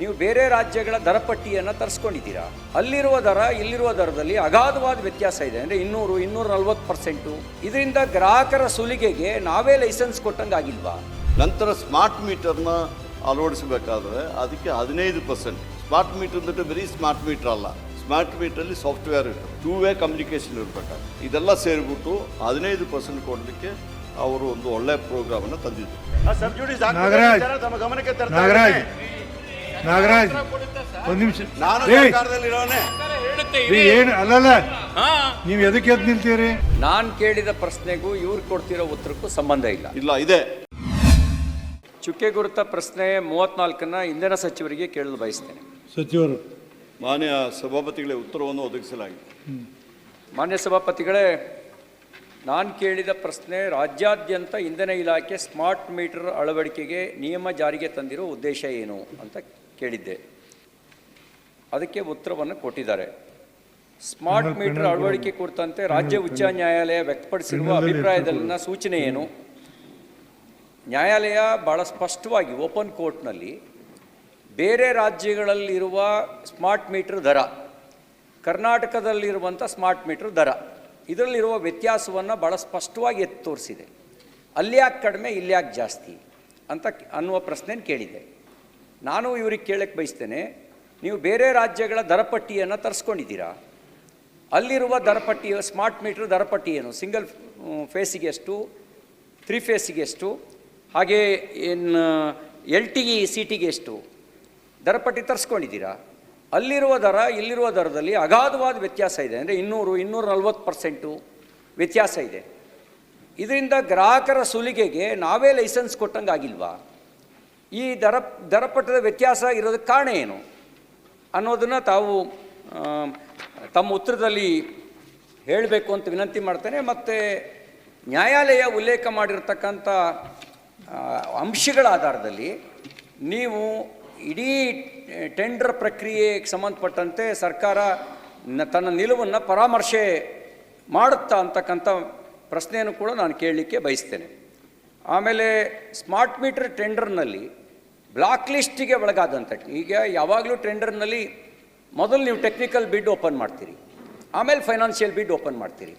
ನೀವು ಬೇರೆ ರಾಜ್ಯಗಳ ದರ ಪಟ್ಟಿಯನ್ನು ತರಿಸ್ಕೊಂಡಿದ್ದೀರಾ? ಅಲ್ಲಿರುವ ದರ ಇಲ್ಲಿರುವ ದರದಲ್ಲಿ ಅಗಾಧವಾದ ವ್ಯತ್ಯಾಸ ಇದೆ. ಅಂದರೆ ಇನ್ನೂರು ಇನ್ನೂರ ನಲ್ವತ್ತು ಪರ್ಸೆಂಟು ಇದರಿಂದ ಗ್ರಾಹಕರ ಸುಲಿಗೆಗೆ ನಾವೇ ಲೈಸೆನ್ಸ್ ಕೊಟ್ಟಂಗೆ ಆಗಿಲ್ವಾ? ನಂತರ ಸ್ಮಾರ್ಟ್ ಮೀಟರ್ನ ಅಳವಡಿಸಬೇಕಾದ್ರೆ ಅದಕ್ಕೆ ಹದಿನೈದು ಪರ್ಸೆಂಟ್ ಸ್ಮಾರ್ಟ್ ಮೀಟರ್ ಅಂದರೆ ಬರೀ ಸ್ಮಾರ್ಟ್ ಮೀಟರ್ ಅಲ್ಲ. ಸ್ಮಾರ್ಟ್ ಮೀಟ್ರಲ್ಲಿ ಸಾಫ್ಟ್ವೇರ್ ಇರ್ತದೆ ಟೂ ವೇ ಕಮ್ಯುನಿಕೇಷನ್ ಇರಬೇಕು? ಇದೆಲ್ಲ ಸೇರಿಬಿಟ್ಟು ಹದಿನೈದು ಪರ್ಸೆಂಟ್ ಕೊಡಲಿಕ್ಕೆ ಅವರು ಒಂದು ಒಳ್ಳೆಯ ಪ್ರೋಗ್ರಾಮನ್ನು ತಂದಿದ್ರು. ಗಮನಕ್ಕೆ ನಾಗರಾಜ್. ನಾಗರಾಜ್ ಒಂದ್ ನಿಮಿಷ. ನಾನು ಸರ್ಕಾರದಲ್ಲಿರೋನೆ. ಏನು ಅಲ್ಲಲ್ಲ. ನೀವು ಎದಕ್ಕೆ ಎದ್ದು ನಿಲ್ತೀರಿ? ನಾನು ಕೇಳಿದ ಪ್ರಶ್ನೆಗೂ ಇವ್ರು ಕೊಡ್ತಿರೋ ಉತ್ತರಕ್ಕೂ ಸಂಬಂಧ ಇಲ್ಲ. ಇಲ್ಲ ಇದೆ. ಚುಕ್ಕೆ ಗುರುತ ಪ್ರಶ್ನೆ ಮೂವತ್ನಾಲ್ಕನ್ನ ಇಂಧನ ಸಚಿವರಿಗೆ ಕೇಳಲು ಬಯಸ್ತೇನೆ. ಸಚಿವರು. ಮಾನ್ಯ ಸಭಾಪತಿಗಳೇ ಉತ್ತರವನ್ನು ಒದಗಿಸಲಾಗಿದೆ. ಮಾನ್ಯ ಸಭಾಪತಿಗಳೇ ನಾನು ಕೇಳಿದ ಪ್ರಶ್ನೆ ರಾಜ್ಯಾದ್ಯಂತ ಇಂಧನ ಇಲಾಖೆ ಸ್ಮಾರ್ಟ್ ಮೀಟರ್ ಅಳವಡಿಕೆಗೆ ನಿಯಮ ಜಾರಿಗೆ ತಂದಿರೋ ಉದ್ದೇಶ ಏನು ಅಂತ ಕೇಳಿದ್ದೆ. ಅದಕ್ಕೆ ಉತ್ತರವನ್ನು ಕೊಟ್ಟಿದ್ದಾರೆ. ಸ್ಮಾರ್ಟ್ ಮೀಟರ್ ಅಳವಡಿಕೆ ಕುರಿತಂತೆ ರಾಜ್ಯ ಉಚ್ಚ ನ್ಯಾಯಾಲಯ ವ್ಯಕ್ತಪಡಿಸಿರುವ ಅಭಿಪ್ರಾಯದಲ್ಲಿನ ಸೂಚನೆ ಏನು? ನ್ಯಾಯಾಲಯ ಭಾಳ ಸ್ಪಷ್ಟವಾಗಿ ಓಪನ್ ಕೋರ್ಟ್ನಲ್ಲಿ ಬೇರೆ ರಾಜ್ಯಗಳಲ್ಲಿರುವ ಸ್ಮಾರ್ಟ್ ಮೀಟರ್ ದರ ಕರ್ನಾಟಕದಲ್ಲಿರುವಂಥ ಸ್ಮಾರ್ಟ್ ಮೀಟರ್ ದರ ಇದರಲ್ಲಿರುವ ವ್ಯತ್ಯಾಸವನ್ನು ಭಾಳ ಸ್ಪಷ್ಟವಾಗಿ ಎತ್ತಿ ತೋರಿಸಿದೆ. ಅಲ್ಲಿ ಯಾಕೆ ಕಡಿಮೆ ಇಲ್ಲಿ ಯಾಕೆ ಜಾಸ್ತಿ ಅಂತ ಅನ್ನುವ ಪ್ರಶ್ನೆ ಕೇಳಿದೆ ನಾನು ಇವ್ರಿಗೆ ಕೇಳಕ್ಕೆ ಬಯಸ್ತೇನೆ, ನೀವು ಬೇರೆ ರಾಜ್ಯಗಳ ದರಪಟ್ಟಿಯನ್ನು ತರಿಸ್ಕೊಂಡಿದ್ದೀರಾ? ಅಲ್ಲಿರುವ ದರಪಟ್ಟಿಯ ಸ್ಮಾರ್ಟ್ ಮೀಟರ್ ದರಪಟ್ಟಿ ಏನು? ಸಿಂಗಲ್ ಫೇಸಿಗೆ ಎಷ್ಟು? ತ್ರೀ ಫೇಸಿಗೆ ಎಷ್ಟು? ಹಾಗೆ ಏನು ಎಲ್ ಟಿ ಸಿ ಟಿಗೆ ಎಷ್ಟು? ದರಪಟ್ಟಿ ತರಿಸ್ಕೊಂಡಿದ್ದೀರಾ? ಅಲ್ಲಿರುವ ದರ, ಇಲ್ಲಿರುವ ದರದಲ್ಲಿ ಅಗಾಧವಾದ ವ್ಯತ್ಯಾಸ ಇದೆ. ಅಂದರೆ ಇನ್ನೂರು ಇನ್ನೂರ ನಲ್ವತ್ತು ಪರ್ಸೆಂಟು ವ್ಯತ್ಯಾಸ ಇದೆ. ಇದರಿಂದ ಗ್ರಾಹಕರ ಸುಲಿಗೆಗೆ ನಾವೇ ಲೈಸೆನ್ಸ್ ಕೊಟ್ಟಂಗೆ ಆಗಿಲ್ವಾ ಈ ದರ ದರಪಟ್ಟದ ವ್ಯತ್ಯಾಸ ಇರೋದಕ್ಕೆ ಕಾರಣ ಏನು? ಅನ್ನೋದನ್ನು ತಾವು ತಮ್ಮ ಉತ್ತರದಲ್ಲಿ ಹೇಳಬೇಕು ಅಂತ ವಿನಂತಿ ಮಾಡ್ತೇನೆ. ಮತ್ತು ನ್ಯಾಯಾಲಯ ಉಲ್ಲೇಖ ಮಾಡಿರ್ತಕ್ಕಂಥ ಅಂಶಗಳ ಆಧಾರದಲ್ಲಿ ನೀವು ಇಡೀ ಟೆಂಡರ್ ಪ್ರಕ್ರಿಯೆಗೆ ಸಂಬಂಧಪಟ್ಟಂತೆ ಸರ್ಕಾರ ತನ್ನ ನಿಲುವನ್ನು ಪರಾಮರ್ಶೆ ಮಾಡುತ್ತಾ ಅಂತಕ್ಕಂಥ ಪ್ರಶ್ನೆಯನ್ನು ಕೂಡ ನಾನು ಕೇಳಲಿಕ್ಕೆ ಬಯಸ್ತೇನೆ. ಆಮೇಲೆ ಸ್ಮಾರ್ಟ್ ಮೀಟರ್ ಟೆಂಡರ್ನಲ್ಲಿ ಬ್ಲಾಕ್ ಲಿಸ್ಟಿಗೆ ಒಳಗಾದಂಥ ಈಗ ಯಾವಾಗಲೂ ಟೆಂಡರ್ನಲ್ಲಿ ಮೊದಲು ನೀವು ಟೆಕ್ನಿಕಲ್ ಬಿಡ್ ಓಪನ್ ಮಾಡ್ತೀರಿ ಆಮೇಲೆ ಫೈನಾನ್ಷಿಯಲ್ ಬಿಡ್ ಓಪನ್ ಮಾಡ್ತೀರಿ.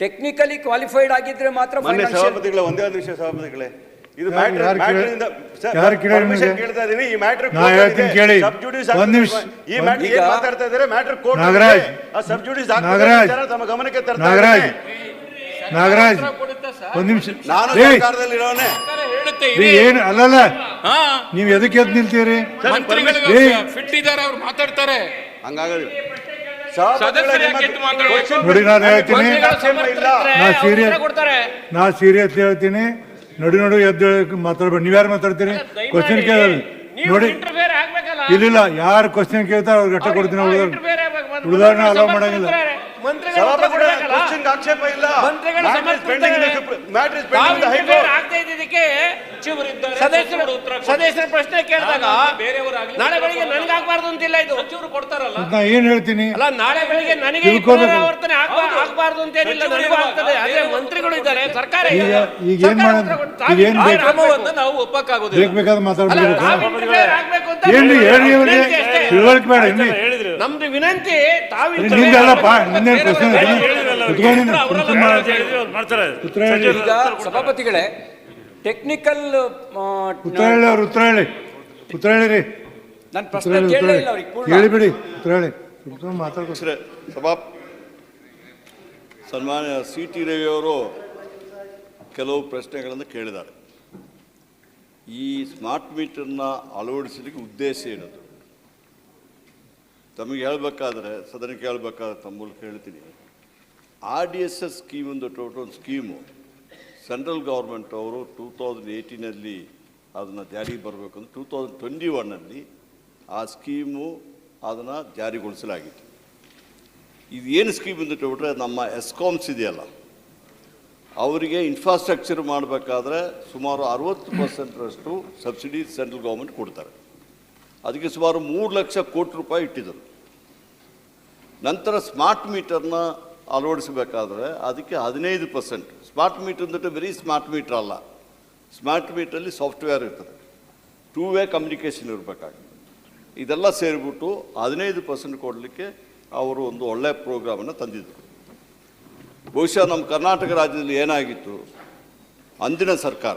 ಟೆಕ್ನಿಕಲಿ ಕ್ವಾಲಿಫೈಡ್ ಆಗಿದ್ರೆ ಮಾತ್ರ ಸಭಾಪತಿಗಳೇ ಒಂದೇ ಒಂದು ವಿಷಯ ಸಭಾಪತಿಗಳೇ. ಇದು ನಾಗರಾಜ್. ಒಂದು ನಿಮಿಷ. ನಾನು ಅಲ್ಲಲ್ಲ ನೀವು ಎದಕ್ಕೆ ಎದ್ದು ನಿಲ್ತೀರಿ? ಮಂತ್ರಿಗಳು ಏ. ಫಿಟ್ ಇದ್ದಾರೆ ಅವ್ರು ಮಾತಾಡ್ತಾರೆ. question ನೋಡಿ ನಾನು ಹೇಳ್ತೀನಿ. ನಾ ಸೀರಿಯಸ್ ನಾ ಸೀರಿಯಸ್ ಹೇಳ್ತೀನಿ. ನೋಡಿ ನೋಡಿ ಎದ್ದು ಮಾತಾಡ್ಬೇಡಿ ನೀವ್ಯಾರು ಮಾತಾಡ್ತೀರಿ? ಕ್ವಶನ್ ಕೇಳಲ್ಲ. ನೋಡಿ. ಇಲ್ಲಿಲ್ಲ ಯಾರು ಕ್ವಶನ್ ಕೇಳ್ತಾರೆ ಅವ್ರಿಗೆ ಅಟ್ಟ ಕೊಡ್ತೀನಿ ಉಳಿದವ್ರು ಉಳಿದವ್ರನ್ನ ಅಲೋ ಮಾಡಂಗಿಲ್ಲ. ಆಕ್ಷೇಪ ಇಲ್ಲ ಸದಸ್ಯರು ಪ್ರಶ್ನೆ ಕೇಳಿದಾಗ ನಾಳೆ ಬೆಳಿಗ್ಗೆ ನನಗೆ ಆಗ್ಬಾರ್ದು ಅಂತಿಲ್ಲ ಇದು. ಕೊಡ್ತಾರಲ್ಲ. ನಾ ಏನ್ ಹೇಳ್ತೀನಿ? ಅಲ್ಲ ನಾಳೆ ಬೆಳಿಗ್ಗೆ ನನಗೆ. ಪುನರಾವರ್ತನೆ ಆಗಬಾರ್ದು ಅಂತ ಏನಿಲ್ಲ ನನಗೂ ಆಗ್ತದೆ. ಅದೇ ಮಂತ್ರಿಗಳು ಇದ್ದಾರೆ. ಸರ್ಕಾರ ಇದೆ. ಈಗ ಏನ್ ಮಾಡೋದು? ನಾವು ಒಪ್ಪಕ್ಕಾಗೋದು ಬೇಕು ಬೇಕಾದ್ರೆ ಮಾತಾಡ್ಬೇಕು ಏನ್ರಿ ಹೇಳಿ. ಇವ್ರಿಗೆ. ತಿಳುವಳಿಕೆ ಬೇಡ ನಮ್ದು ವಿನಂತಿ ಸಭಾಪತಿಗಳೇ ಟೆಕ್ನಿಕಲ್ ಉತ್ತರ ಹೇಳಿ ಅವ್ರು ಉತ್ತರ ಹೇಳಿ. ಉತ್ತರ ಹೇಳಿರಿ ನನ್ನ ಪ್ರಶ್ನೆ ಅವ್ರಿಗೆ ಪೂರ್ಣ. ಹೇಳಿಬಿಡಿ ಸಭಾ ಸನ್ಮಾನ್ಯ ಸಿ ಟಿ ರವಿಯವರು ಕೆಲವು ಪ್ರಶ್ನೆಗಳನ್ನು ಕೇಳಿದ್ದಾರೆ. ಈ ಸ್ಮಾರ್ಟ್ ಮೀಟರ್ನ ಅಳವಡಿಸಲಿಕ್ಕೆ ಉದ್ದೇಶ ಏನದು ತಮಗೆ ಹೇಳಬೇಕಾದ್ರೆ, ಸದನಕ್ಕೆ ಹೇಳಬೇಕಾದ್ರೆ ತಮ್ಮ ಮೂಲಕ ಹೇಳ್ತೀನಿ. R D S S scheme ಒಂದು ಟೋಟಲ್ ಸ್ಕೀಮು. ಸೆಂಟ್ರಲ್ ಗೌರ್ಮೆಂಟ್ ಅವರು ಟೂ ತೌಸಂಡ್ ಏಯ್ಟೀನಲ್ಲಿ ಅದನ್ನು ಜಾರಿಗೆ ಬರಬೇಕು ಅಂದರೆ ಟೂ ತೌಸಂಡ್ ಟ್ವೆಂಟಿ ಒನ್ನಲ್ಲಿ ಆ ಸ್ಕೀಮು ಅದನ್ನು ಜಾರಿಗೊಳಿಸಲಾಗಿತ್ತು. ಇದು ಏನು ಸ್ಕೀಮ್ ಅಂತ ಹೇಳ್ಬಿಟ್ರೆ, ನಮ್ಮ ಎಸ್ಕಾಮ್ಸ್ ಇದೆಯಲ್ಲ. ಅವರಿಗೆ ಇನ್ಫ್ರಾಸ್ಟ್ರಕ್ಚರ್ ಮಾಡಬೇಕಾದ್ರೆ ಸುಮಾರು ಅರುವತ್ತು ಪರ್ಸೆಂಟ್ರಷ್ಟು ಸಬ್ಸಿಡಿ ಸೆಂಟ್ರಲ್ ಗೌರ್ಮೆಂಟ್ ಕೊಡ್ತಾರೆ. ಅದಕ್ಕೆ ಸುಮಾರು ಮೂರು ಲಕ್ಷ ಕೋಟಿ ರೂಪಾಯಿ ಇಟ್ಟಿದ್ದರು. ನಂತರ ಸ್ಮಾರ್ಟ್ ಮೀಟರ್ನ ಅಳವಡಿಸಬೇಕಾದ್ರೆ ಅದಕ್ಕೆ ಹದಿನೈದು ಪರ್ಸೆಂಟ್. ಸ್ಮಾರ್ಟ್ ಮೀಟರ್ ಅಂದ್ರೆ ಬರೀ ಸ್ಮಾರ್ಟ್ ಮೀಟರ್ ಅಲ್ಲ, ಸ್ಮಾರ್ಟ್ ಮೀಟ್ರಲ್ಲಿ ಸಾಫ್ಟ್ವೇರ್ ಇರ್ತದೆ. ಟೂ ವೇ ಕಮ್ಯುನಿಕೇಷನ್ ಇರಬೇಕಾಗುತ್ತೆ. ಇದೆಲ್ಲ ಸೇರಿಬಿಟ್ಟು ಹದಿನೈದು ಪರ್ಸೆಂಟ್ ಕೊಡಲಿಕ್ಕೆ ಅವರು ಒಂದು ಒಳ್ಳೆಯ ಪ್ರೋಗ್ರಾಮನ್ನು ತಂದಿದ್ದರು. ಬಹುಶಃ ನಮ್ಮ ಕರ್ನಾಟಕ ರಾಜ್ಯದಲ್ಲಿ ಏನಾಗಿತ್ತು? ಅಂದಿನ ಸರ್ಕಾರ.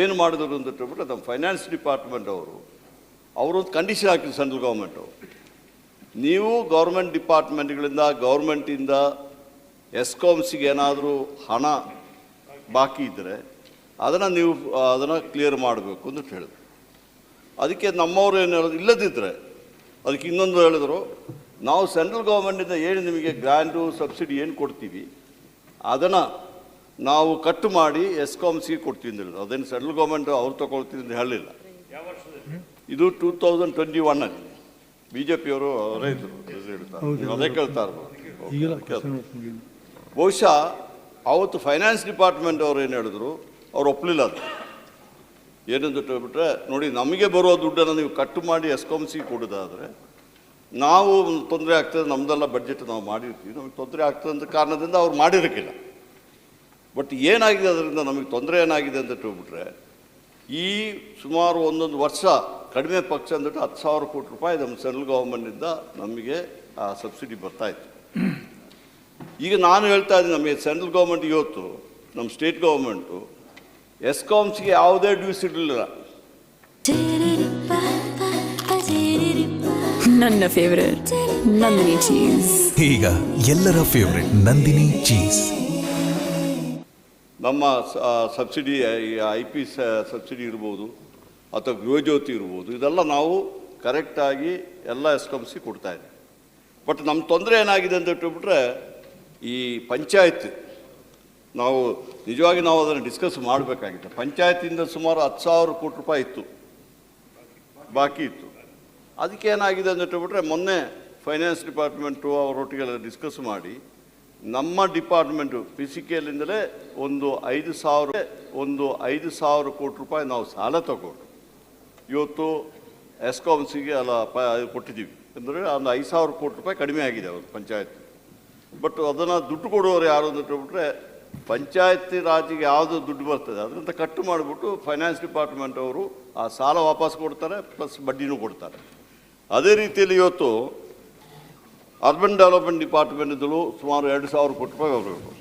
ಏನು ಮಾಡಿದ್ರು ಅಂತ ಹೇಳ್ಬಿಟ್ಟು ನಮ್ಮ ಫೈನಾನ್ಸ್ ಡಿಪಾರ್ಟ್ಮೆಂಟ್ ಅವರು ಅವರೊಂದು ಕಂಡೀಷನ್ ಹಾಕಿದ್ರು ಸೆಂಟ್ರಲ್ ಗೌರ್ಮೆಂಟು ನೀವು ಗೌರ್ಮೆಂಟ್ ಡಿಪಾರ್ಟ್ಮೆಂಟ್ಗಳಿಂದ ಗೌರ್ಮೆಂಟಿಂದ ಎಸ್ಕಾಮ್ಸಿಗೆ ಏನಾದರೂ ಹಣ ಬಾಕಿ ಇದ್ದರೆ ಅದನ್ನು ನೀವು, ಅದನ್ನು ಕ್ಲಿಯರ್ ಮಾಡಬೇಕು ಅಂತ ಹೇಳಿದ್ರು. ಅದಕ್ಕೆ ನಮ್ಮವರು ಏನು ಹೇಳೋದು ಇಲ್ಲದಿದ್ದರೆ ಅದಕ್ಕೆ ಇನ್ನೊಂದು ಹೇಳಿದ್ರು, ನಾವು ಸೆಂಟ್ರಲ್ ಗೌರ್ಮೆಂಟಿಂದ ಏನು ನಿಮಗೆ ಗ್ರ್ಯಾಂಡು ಸಬ್ಸಿಡಿ ಏನು ಕೊಡ್ತೀವಿ, ಅದನ್ನು ನಾವು ಕಟ್ ಮಾಡಿ ಎಸ್ಕಾಮ್ಸಿಗೆ ಕೊಡ್ತೀವಿ ಅಂತ ಹೇಳಿದ್ರು. ಅದೇನು ಸೆಂಟ್ರಲ್ ಗೌರ್ಮೆಂಟ್ ಅವ್ರು ತಗೊಳ್ತೀವಿ ಅಂತ ಹೇಳಲಿಲ್ಲ. ಇದು ಟೂ ತೌಸಂಡ್ ಟ್ವೆಂಟಿ ಒನ್ನಲ್ಲಿ ಬಿ ಜೆ ಪಿಯವರು ಅವರೇ ಇದ್ರು ಅದು ಕೇಳ್ತಾ ಇರ್ಬೋದು. ಬಹುಶಃ ಅವತ್ತು ಫೈನಾನ್ಸ್ ಡಿಪಾರ್ಟ್ಮೆಂಟ್ ಅವ್ರು ಏನು ಹೇಳಿದ್ರು ಅವ್ರು ಒಪ್ಪಲಿಲ್ಲ ಅದು. ಏನಂತ ಹೇಳ್ಬಿಟ್ರೆ ನೋಡಿ ನಮಗೆ ಬರೋ ದುಡ್ಡನ್ನು ನೀವು ಕಟ್ ಮಾಡಿ ಎಸ್ಕಾಮ್ಸಿಗೆ ಕೊಡೋದಾದರೆ ನಾವು ತೊಂದರೆ ಆಗ್ತದೆ ನಮ್ಮದೆಲ್ಲ ಬಡ್ಜೆಟ್ ನಾವು ಮಾಡಿರ್ತೀವಿ. ನಮಗೆ ತೊಂದರೆ ಆಗ್ತದೆ ಅಂತ ಕಾರಣದಿಂದ ಅವ್ರು ಮಾಡಿರೋಕ್ಕಿಲ್ಲ. ಬಟ್ ಏನಾಗಿದೆ ಅದರಿಂದ ನಮಗೆ ತೊಂದರೆ ಏನಾಗಿದೆ ಅಂತ ಹೇಳ್ಬಿಟ್ರೆ ಈ ಸುಮಾರು ಒಂದೊಂದು ವರ್ಷ ಕಡಿಮೆ ಪಕ್ಷ ಅಂದ್ಬಿಟ್ಟು ಹತ್ತು ಸಾವಿರ ಕೋಟಿ ರೂಪಾಯಿ ನಮ್ಮ ಸೆಂಟ್ರಲ್ ಗೌರ್ಮೆಂಟಿಂದ ನಮಗೆ ಆ ಸಬ್ಸಿಡಿ ಬರ್ತಾಯಿತ್ತು ಈಗ ನಾನು ಹೇಳ್ತಾ ಇದ್ದೀನಿ ನಮಗೆ ಸೆಂಟ್ರಲ್ ಗೌರ್ಮೆಂಟ್ ಇವತ್ತು ನಮ್ಮ ಸ್ಟೇಟ್ ಗೌರ್ಮೆಂಟು ಎಸ್ಕಾಮ್ಸ್ಗೆ ಯಾವುದೇ ಡ್ಯೂಸ್ ಇರಲಿಲ್ಲ. ನನ್ನ ಫೇವರೇಟ್ ನಂದಿನಿ ಚೀಸ್ ಈಗ ಎಲ್ಲರ ಫೇವರೆಟ್ ನಂದಿನಿ ಚೀಸ್ ನಮ್ಮ ಸಬ್ಸಿಡಿ ಐ ಪಿ ಸಬ್ಸಿಡಿ ಇರ್ಬೋದು. ಅಥವಾ ಯುವಜ್ಯೋತಿ ಇರ್ಬೋದು, ಇದೆಲ್ಲ ನಾವು ಕರೆಕ್ಟಾಗಿ ಎಲ್ಲ ಎಸ್ಕಾಮ್ಸಿಗೆ ಕೊಡ್ತಾ ಇದ್ದೀವಿ. ಬಟ್ ನಮ್ಮ ತೊಂದರೆ ಏನಾಗಿದೆ ಅಂತ ಇಟ್ಬಿಟ್ರೆ, ಈ ಪಂಚಾಯತ್, ನಾವು ನಿಜವಾಗಿ ನಾವು ಅದನ್ನು ಡಿಸ್ಕಸ್ ಮಾಡಬೇಕಾಗಿತ್ತು. ಪಂಚಾಯತಿಂದ ಸುಮಾರು ಹತ್ತು ಸಾವಿರ ಕೋಟಿ ರೂಪಾಯಿ ಇತ್ತು. ಬಾಕಿ ಇತ್ತು. ಅದಕ್ಕೆ ಏನಾಗಿದೆ ಅಂತ ಹೇಳ್ಬಿಟ್ರೆ ಮೊನ್ನೆ ಫೈನಾನ್ಸ್ ಡಿಪಾರ್ಟ್ಮೆಂಟು ಅವರೊಟ್ಟಿಗೆಲ್ಲ ಡಿಸ್ಕಸ್ ಮಾಡಿ, ನಮ್ಮ ಡಿಪಾರ್ಟ್ಮೆಂಟು ಫಿಸಿಕಲಿಂದಲೇ ಒಂದು ಐದು ಸಾವಿರ, ಒಂದು ಐದು ಸಾವಿರ ಕೋಟಿ ರೂಪಾಯಿ ನಾವು ಸಾಲ ತಗೊಂಡು ಇವತ್ತು ಎಸ್ಕಾಮ್ಸಿಗೆ ಅಲ್ಲ, ಪ ಕೊಟ್ಟಿದ್ದೀವಿ. ಅಂದರೆ ಒಂದು ಐದು ಸಾವಿರ ಕೋಟಿ ರೂಪಾಯಿ ಕಡಿಮೆ ಆಗಿದೆ ಅವರು ಪಂಚಾಯತ್. ಬಟ್ ಅದನ್ನು ದುಡ್ಡು ಕೊಡುವವರು ಯಾರು ಅಂತ ಹೇಳ್ಬಿಟ್ರೆ, ಪಂಚಾಯತಿ ರಾಜಿಗೆ ಯಾವುದು ದುಡ್ಡು ಬರ್ತದೆ, ಅದರಿಂದ ಕಟ್ಟು ಮಾಡಿಬಿಟ್ಟು ಫೈನಾನ್ಸ್ ಡಿಪಾರ್ಟ್ಮೆಂಟ್ ಅವರು ಆ ಸಾಲ ವಾಪಸ್ ಕೊಡ್ತಾರೆ ಪ್ಲಸ್ ಬಡ್ಡಿನೂ ಕೊಡ್ತಾರೆ. ಅದೇ ರೀತಿಯಲ್ಲಿ ಇವತ್ತು ಅರ್ಬನ್ ಡೆವಲಪ್ಮೆಂಟ್ ಡಿಪಾರ್ಟ್ಮೆಂಟಿಂದಲೂ ಸುಮಾರು ಎರಡು ಸಾವಿರ ಕೋಟಿ ರೂಪಾಯಿ ಬರಬೇಕು.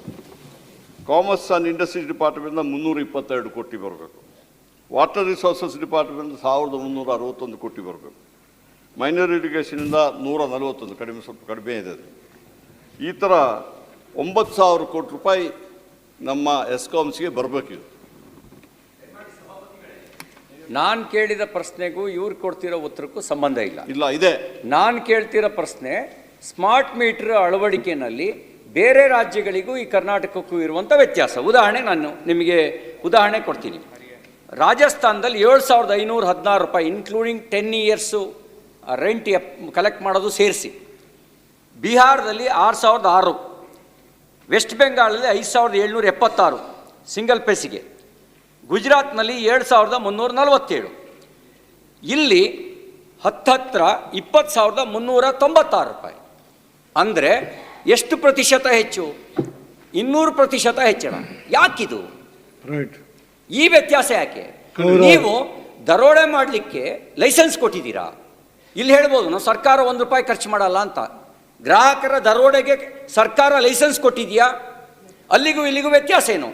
ಕಾಮರ್ಸ್ ಆ್ಯಂಡ್ ಇಂಡಸ್ಟ್ರೀಸ್ ಡಿಪಾರ್ಟ್ಮೆಂಟ್ನ ಮುನ್ನೂರ ಇಪ್ಪತ್ತೆರಡು ಕೋಟಿ ಬರಬೇಕು. ವಾಟರ್ ರಿಸೋರ್ಸಸ್ ಡಿಪಾರ್ಟ್ಮೆಂಟ್ ಸಾವಿರದ ಮುನ್ನೂರ ಅರವತ್ತೊಂದು ಕೋಟಿ ಬರಬೇಕು. ಮೈನರ್ ಇರಿಗೇಷನಿಂದ ನೂರ ನಲವತ್ತೊಂದು ಕಡಿಮೆ ಸ್ವಲ್ಪ ಕಡಿಮೆ ಇದೆ ಅದು. ಈ ಥರ ಒಂಬತ್ತು ಸಾವಿರ ಕೋಟಿ ರೂಪಾಯಿ ನಮ್ಮ ಎಸ್ಕಾಮ್ಸ್ಗೆ ಬರಬೇಕಿದೆ ನಾನು ಕೇಳಿದ ಪ್ರಶ್ನೆಗೂ ಇವ್ರು ಕೊಡ್ತಿರೋ ಉತ್ತರಕ್ಕೂ ಸಂಬಂಧ ಇಲ್ಲ. ಇಲ್ಲ ಇದೆ. ನಾನು ಕೇಳ್ತಿರೋ ಪ್ರಶ್ನೆ ಸ್ಮಾರ್ಟ್ ಮೀಟರ್ ಅಳವಡಿಕೆಯಲ್ಲಿ ಬೇರೆ ರಾಜ್ಯಗಳಿಗೂ ಈ ಕರ್ನಾಟಕಕ್ಕೂ ಇರುವಂಥ ವ್ಯತ್ಯಾಸ. ಉದಾಹರಣೆ ನಾನು ನಿಮಗೆ ಉದಾಹರಣೆ ಕೊಡ್ತೀನಿ. ರಾಜಸ್ಥಾನದಲ್ಲಿ ಏಳು ಸಾವಿರದ ಐನೂರ ಹದಿನಾರು ರೂಪಾಯಿ including ten years rent collect ಮಾಡೋದು ಸೇರಿಸಿ. ಬಿಹಾರದಲ್ಲಿ ಆರು ಸಾವಿರದ ಆರು, ವೆಸ್ಟ್ ಬೆಂಗಾಲಲ್ಲಿ ಐದು ಸಾವಿರದ ಏಳ್ನೂರ ಎಪ್ಪತ್ತಾರು ಸಿಂಗಲ್ ಪೇಸಿಗೆ ಗುಜರಾತ್ನಲ್ಲಿ ಏಳು ಸಾವಿರದ ಮುನ್ನೂರ ನಲವತ್ತೇಳು. ಇಲ್ಲಿ ಹತ್ತತ್ರ ಇಪ್ಪತ್ತು ಸಾವಿರದ ಮುನ್ನೂರ ತೊಂಬತ್ತಾರು ರೂಪಾಯಿ. ಅಂದರೆ ಎಷ್ಟು ಪ್ರತಿಶತ ಹೆಚ್ಚು? ಇನ್ನೂರು ಪ್ರತಿಶತ ಹೆಚ್ಚಳ. ಯಾಕಿದು? ರೈಟ್ ಈ ವ್ಯತ್ಯಾಸ ಯಾಕೆ? ನೀವು ದರೋಡೆ ಮಾಡಲಿಕ್ಕೆ ಲೈಸೆನ್ಸ್ ಕೊಟ್ಟಿದ್ದೀರಾ? ಇಲ್ಲಿ ಹೇಳ್ಬೋದು ನಾವು ಸರ್ಕಾರ ಒಂದು ರೂಪಾಯಿ ಖರ್ಚು ಮಾಡಲ್ಲ ಅಂತ. ಗ್ರಾಹಕರ ದರೋಡೆಗೆ ಸರ್ಕಾರ ಲೈಸೆನ್ಸ್ ಕೊಟ್ಟಿದೆಯಾ ಅಲ್ಲಿಗೂ ಇಲ್ಲಿಗೂ ವ್ಯತ್ಯಾಸ ಏನು?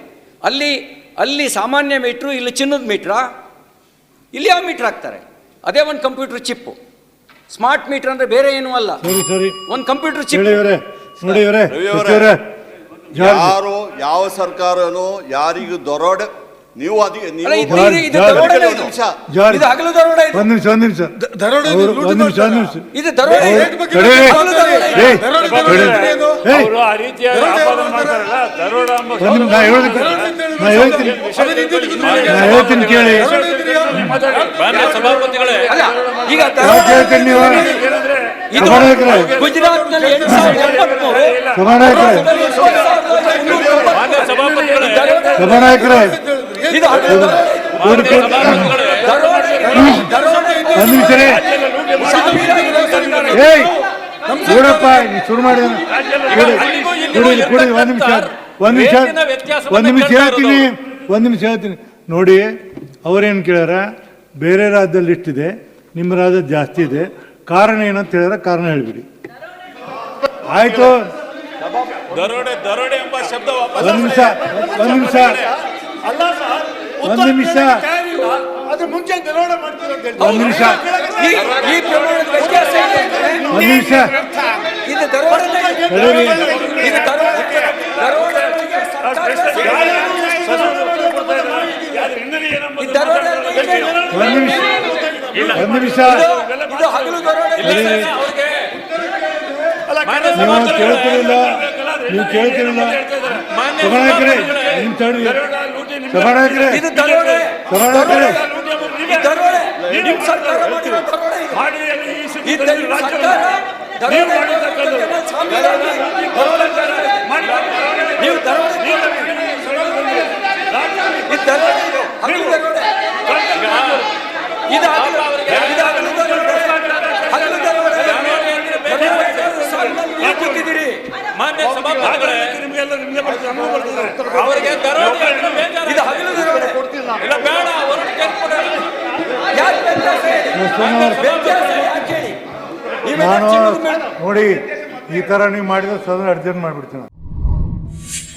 ಅಲ್ಲಿ ಅಲ್ಲಿ ಸಾಮಾನ್ಯ ಮೀಟ್ರು ಇಲ್ಲಿ ಚಿನ್ನದ ಮೀಟ್ರಾ? ಇಲ್ಲಿ ಯಾವ ಮೀಟ್ರ್ ಹಾಕ್ತಾರೆ? ಅದೇ ಒಂದು ಕಂಪ್ಯೂಟರ್ ಚಿಪ್ಪು. ಸ್ಮಾರ್ಟ್ ಮೀಟರ್ ಅಂದ್ರೆ ಬೇರೆ ಏನೂ ಅಲ್ಲ. ಸರಿ ಸರಿ. ಒಂದು ಕಂಪ್ಯೂಟರ್ ಚಿಪ್. ಯಾರು ಯಾವ ಸರ್ಕಾರನೂ ಯಾರಿಗೂ ದೊರೋಡೆ ನೀವು ಅದು ನೀವು ಒಂದು ಇದು. ನಿಮಿಷ. ಜಾರ್ಜ್ ಇದು ಹಗಲು ದರೋಡೆ ಇದು. ಒಂದ್ ನಿಮಿಷ ಒಂದ್ ನಿಮಿಷ. ದರೋಡೆ ಒಂದ್ ನಿಮಿಷ. ನಾ ಹೇಳ್ತೀನಿ. ನಾ ಹೇಳ್ತೀನಿ. ಕೇಳಿ. ಸಭಾಪತಿಗಳೇ. ಈಗ ಹೇಳ್ತೀನಿ ನೀವು? ಗುಜರಾತ್ನಲ್ಲಿ ಸಭಾನಾಯಕರೇ. ಒಂದ್ ನಿಮಿಷ ಏಯ್ ನೋಡಪ್ಪ ಶುರು ಮಾಡಿ ಕುಡಿ ಒಂದ್ ನಿಮಿಷ ಒಂದ್ ನಿಮಿಷ ಒಂದ್ ನಿಮಿಷ ಹೇಳ್ತೀನಿ. ಒಂದು ನಿಮಿಷ ಹೇಳ್ತೀನಿ. ನೋಡಿ ಅವ್ರೇನು ಕೇಳ್ಯಾರ? ಬೇರೆ ರಾಜ್ಯದಲ್ಲಿ ಇಷ್ಟಿದೆ ನಿಮ್ಮ ರಾಜ್ಯ ಜಾಸ್ತಿ ಇದೆ. ಕಾರಣ ಏನಂತ ಹೇಳಿದ್ರೆ ಕಾರಣ ಹೇಳಿಬಿಡಿ. ಆಯಿತು. ದರೋಡೆ ದರೋಡೆ ಎಂಬ ಶಬ್ದ ವಾಪಸ್ ಒಂದು ನಿಮಿಷ ಒಂದು ನಿಮಿಷ. ಅಲ್ಲ ಸರ್ ಒಂದು ನಿಮಿಷ. ಅದು ಮುಂಚೆ ದರೋಡೆ ಮಾಡ್ತೀರ ಅಂತ ಹೇಳ್ತಾರೆ. ಒಂದು ನಿಮಿಷ. ಈ ಈ ಪ್ರಮಾಣದ ವ್ಯತ್ಯಾಸ ಇದೆ ಒಂದು ನಿಮಿಷ. ಇದು ದರೋಡೆ ತಡೀರಿ. ಇದು ದರೋಡೆ ದರೋಡೆಗಳಿಗೆ ಸರ್ಕಾರದ ಈ ದರೋಡೆ ಅಂದ್ರೆ ಏನು? ಒಂದು ನಿಮಿಷ. ಒಂದು ನಿಮಿಷ. ಇದು- ಇದು ಹಗಲು ದರೋಡೆ ತಡೀರಿ. ಮಾನ್ಯ ನೀವು ಸಭಾಪತಿಗಳೇ, ಕೇಳ್ತಿರಲಿಲ್ಲ. ನೀವು ಕೇಳ್ತಿರಲ್ಲ? ಸಭಾನಾಯಕರೇ ನಿಮ್ ತಡಿ ಸಭಾನಾಯಕರೇ ಇದು ದರೋಡೆ. ಸಭಾನಾಯಕರೇ ದರೋಡೆ ಈ ನೀವು ಮಾಡಿರ್ತಕ್ಕಂಥದ್ದು. ಮಾಡೋದಕ್ಕೆ ಸಾಮೀಲಾಗಿ ದರೋಡೆ ಮಾಡ್ತಾರೆ. ನೀವು ದರೋಡೆ ಈ ದರೋಡೆ ಇದು ಹಗಲು ದರೋಡೆ ಇದು ಹಗಲು ಇದು ಹಗಲು ದರೋಡೆ ಹಗಲು ದರೋಡೆ ಸಾಲಿನಲ್ಲಿ ನೀವು ಕೂತಿದ್ದೀರಿ. ಮಾನ್ಯ ಸಭಾಪತಿಗಳೇ ನಿಮಗೆಲ್ಲ ನಿಮಗೆ ಬರ್ತದೆ, ನಮಗೂ ಬರ್ತದೆ. ಅವರಿಗೆ ದರೋಡೆ ಅಂದ್ರೆ ಬೇಜಾರು. ಇದು ಹಗಲು ದರೋಡೆ ಇಲ್ಲ ಬೇಡ ಅವರು ಕೇಳ್ಕೊಡಲ್ಲ. ಯಾಕೆ ವ್ಯತ್ಯಾಸ ಹೇಳಿ? ವ್ಯತ್ಯಾಸ ಯಾಕೆ ಹೇಳಿ ನೀವೆಲ್ಲ ನಾನು ನೋಡಿ ಈ ತರ ನೀವು ಮಾಡಿದ್ರೆ ಸದನ ಅಡ್ಜಸ್ಟ್ ಮಾಡಿಬಿಡ್ತೀನಿ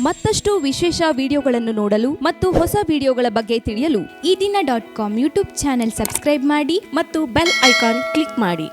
ಮತ್ತಷ್ಟು ವಿಶೇಷ ವಿಡಿಯೋಗಳನ್ನು ನೋಡಲು ಮತ್ತು ಹೊಸ ವಿಡಿಯೋಗಳ ಬಗ್ಗೆ ತಿಳಿಯಲು Ee Dina dot com YouTube channel subscribe ಮಾಡಿ ಮತ್ತು ಬೆಲ್ ಐಕಾನ್ ಕ್ಲಿಕ್ ಮಾಡಿ.